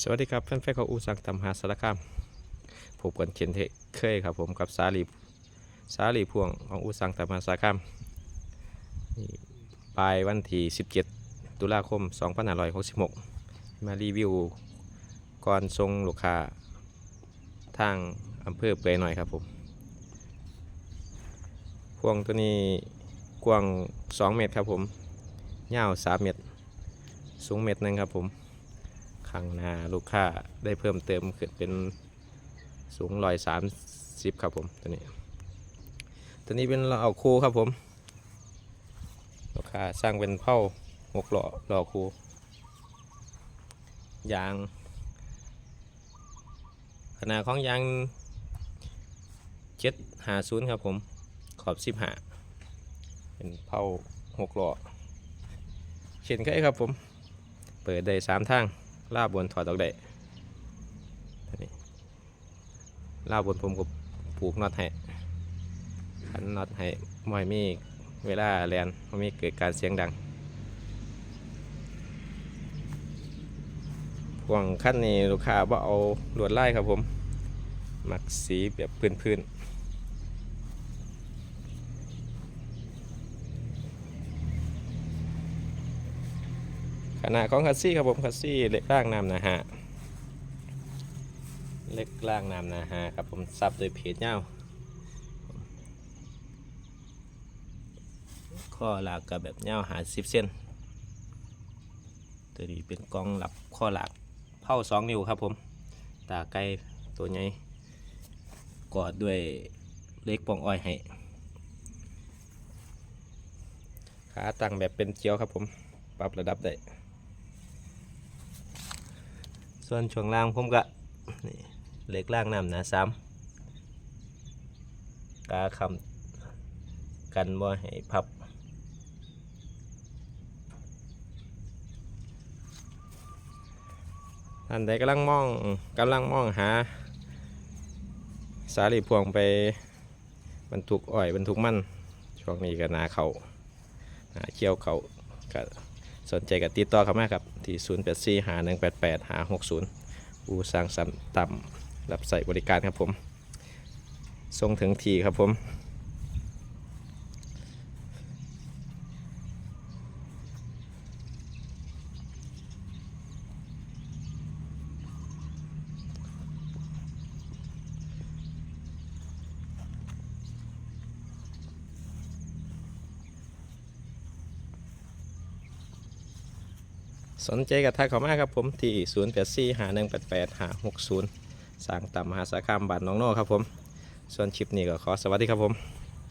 สวัสดีครับแฟนๆของอูสังตำหาสารคามพบกันเช่นเคยครับผมกับสาลีสาลีพวงของอูสังตำหาสารคามปลายวันที่ 17 ตุลาคม 2566 มารีวิวก่อนทรงลูกค้าทางอำเภอเปื่อยหน่อยครับผมพวงตัวนี้กว้าง 2 เมตรครับผมยาว 3 เมตร สูงเมตรหนึงครับผม ข้างหน้าลูกค้าได้เพิ่มเติมขึ้นเป็นสูงร้อยสามสิบครับผมตัวนี้ ตัวนี้เป็นเราเอาคูครับผมลูกค้าสร้างเป็นเผาหกหล่อหล่อคูยาง ขนาดของยางเจ็ดหาศูนย์ครับผมขอบสิบหาเป็นเผาหกหล่อเช่นเคยครับผม เปิดได้สามทาง ลาบบนถอดออกได้นี้ลาบบนผมก็ผูกน็อตให้ขันน็อตให้มอยมีเวลาแลนไม่มีเกิดการเสียงดังพวงขั้นนี้ลูกค้าว่าเอาลวดไลายครับผม มักสีแบบพื้นๆ ขนาดของคัสซี่ครับผมคัสซี่เล็กร่างนำนะฮะเล็กล่างนำนะฮะครับผมซับโดวยเพจเงาข้อหลักกับแบบเงาหาสิบเส้นตัวนี้เป็นกล้องหลับข้อหลักเผาสองนิ้วครับผมตาไกลตัวใหญ่กอดด้วยเล็กปองอ้อยให้ขาตั้งแบบเป็นเกียวครับผม ปรับระดับได้ ส่วนช่วงล่างผมก็นี่เหล็กล่างน้ำหนาซ้ำกาคำกันบ่ให้พับท่านใดกำลังมองกำลังมองหา สาลีพวงไปบรรทุกอ้อยบรรทุกมันช่วงนี้ก็นาเขาหาเชี่ยวเขาก็ สนใจกับติดต่อเข้ามาครับ ที่ 0 8 4หา1 8 8หา60 อูสร้างสรรค์ต่ำรับใส่บริการครับผมส่งถึงทีครับผม สนใจกับทักเขามากครับผมที่0 8 4หา1 8 8หา60สร้างต่ำมหาสารคามบาทน้องโน่ครับผม ส่วนชิปนี้ก็ขอสวัสดีครับผม